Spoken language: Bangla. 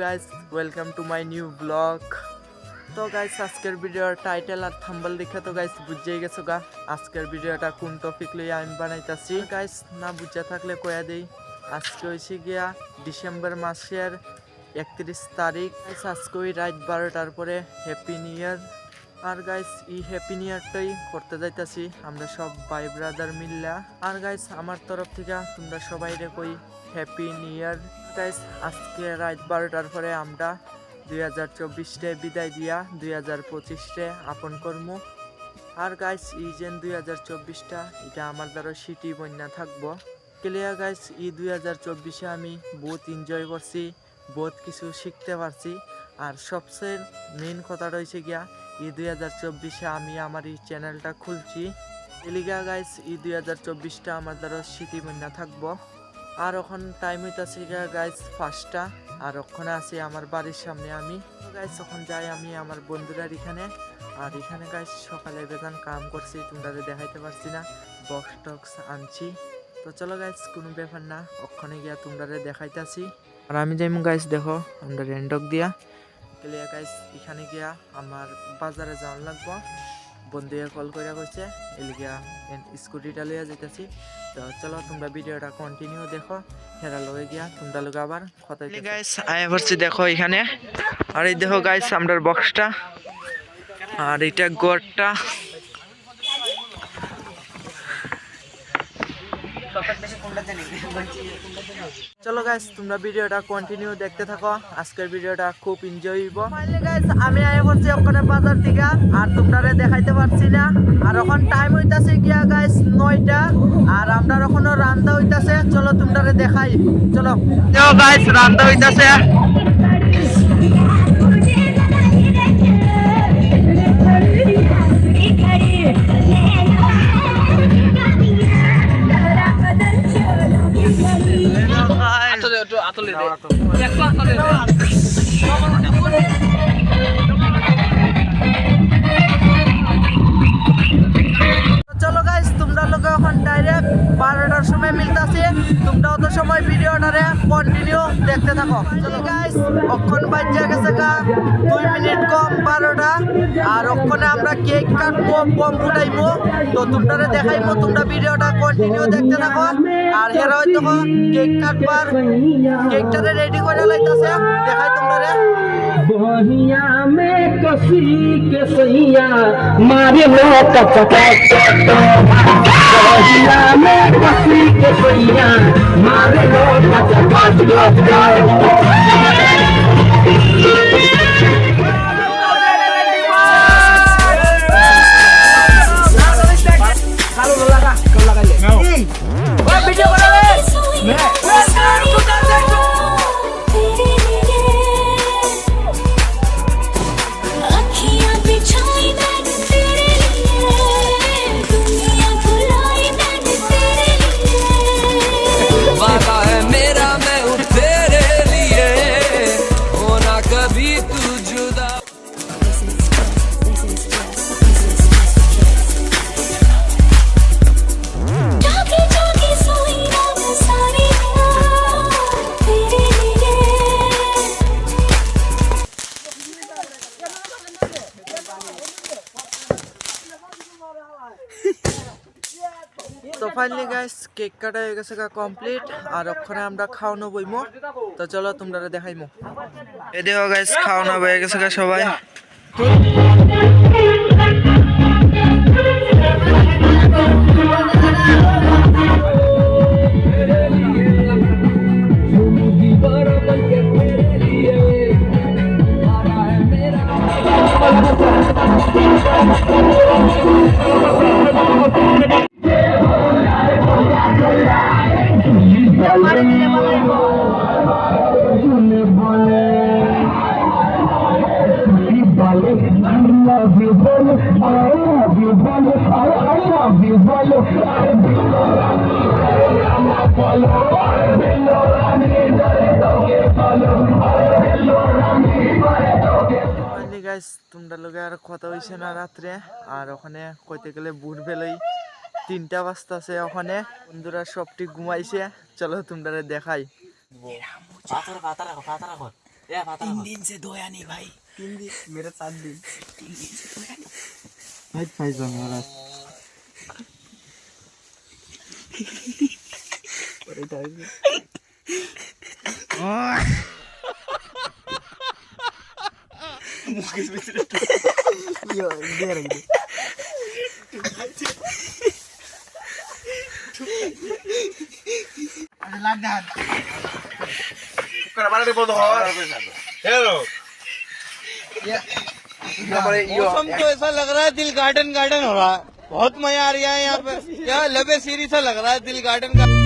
Guys welcome to my new blog তো গাইস আজকের ভিডিওর টাইটেল আর থাম্বল দেখে তো গাইস বুঝেই গেছো গা। আজকের ভিডিওটা কোন টপিক লইয়া আমি বানাইতাছি? গাইস না বুঝে থাকলে কয়া দেই। আজকে হয়েছে গিয়া ডিসেম্বর মাসের একত্রিশ তারিখ। আজকে ওই রাত বারোটার পরে হ্যাপি নিউ ইয়ার আর গাইস এই হ্যাপি নিউ ইয়ারটাই করতে যাইতাছি। আমরা সব ভাই ব্রাদার মিল্লা। আর গাইস আমার তরফ থেকে তোমরা সবাই কই হ্যাপি নিউ ইয়ার গাইস আজকে রাত বারোটার পরে আমরা দুই হাজার চব্বিশটে বিদায় দিয়া দুই হাজার পঁচিশটে আপন কর্ম। আর গাইস যে দুই হাজার চব্বিশটা, এটা আমার দ্বারা সিটি বন্যা থাকব। ক্লিয়ার গাইস এই দুই হাজার চব্বিশে আমি বহুত এনজয় করছি, বহুত কিছু শিখতে পারছি। আর সবচেয়ে মেন কথা রয়েছে গিয়া, এই দুই হাজার চব্বিশে আমি আমার এই চ্যানেলটা খুলছি। এলিগা গাইস এই দুই হাজার চব্বিশটা আমার দ্বারা স্মৃতি বন্যা থাকব। আর এখন টাইম হইতাছে গিয়া গাইস পাঁচটা। আর ওখানে আছি আমার বাড়ির সামনে আমি। গাইস এখন যাই আমি আমার বন্ধুরার এখানে। আর এখানে গাইস সকালে বেতন কাম করছি, তোমরা দেখাইতে পারছি না বক্স টক্স আনছি। তো চলো গাইস কোনো ব্যাপার না, ওখানে গিয়া তোমরা দেখাইতাছি। আর আমি যাইমু গাইস দেখো আমরা রেন্ডক দিয়া। গেলিয়া গাইস এখানে গিয়া আমার বাজারে যাওয়ার লাগবো। বন্ধুয়ে কল করে কইছে এলিগিয়া স্কুটিটা লইয়া যেতেছি তো চলো তোমরা ভিডিওটা কন্টিনিউ দেখো হেরা লগে গিয়া তোমরা লগে আবার কথা গাইস আই পড়ছি দেখো এখানে। আর এই দেখো গাইস আমার বক্সটা আর এটা গড়টা চলো গাইস তোমরা ভিডিওটা কন্টিনিউ দেখতে থাকো। আজকের ভিডিওটা খুব এনজয় হইব। গাইস আমি আয় করছি ওখানে বাজার থেকে আর তোমরা দেখাইতে পারছি না। আর এখন টাইম হইতাছে গিয়া গাইস নয়টা আর আমরা এখনও রান্দা হইতাছে। চলো তোমরা দেখাই। চলো। গাইস রান্না হইতাছে। ভিডিওটারে কন্টিনিউ দেখতে থাকো চলো গাইস অক্ষণ বাজ্যা গেছে গা দুই মিনিট কম বারোটা আর অক্ষণে আমরা কেক কাটবো বম ফুটাইবো তো তোমরা দেখাইবো তোমরা ভিডিওটা কন্টিনিউ দেখতে থাকো আর হেরা হয়তো কেক কাটবার কেকটারে রেডি করে লাইতাছে দেখাই তোমরা बहिया में कसी के सैया मारे लो कचका ইসলামের বাসিকে পইয়া মারে লোক বাঁচা বাঁচলো তো ফাইনালি গাইস কেক কাটা হয়ে গেছে কমপ্লিট আর ওখানে আমরা খাওয়ানো বইমো। তো চলো তোমরা দেখাইমো। এ দেখো গাইস খাওয়ানো হয়ে গেছে তোমরা লগে আর কথা হয়েছে না রাত্রে আর ওখানে কইতে গেলে বুট বেলই তিনটা বাস্তা আছে ওখানে। বন্ধুরা সবটি ঘুমাইছে। চলো তোমরা দেখাই। তিন দিন ভাই তিন দিন মুখের ভিতরে मौसम तो ऐसा लग रहा है, दिल गार्डन गार्डन हो रहा है। बहुत मज़ा आ रहा है यहाँ पे। क्या लबे सीरी सा लग रहा है, दिल गार्डन का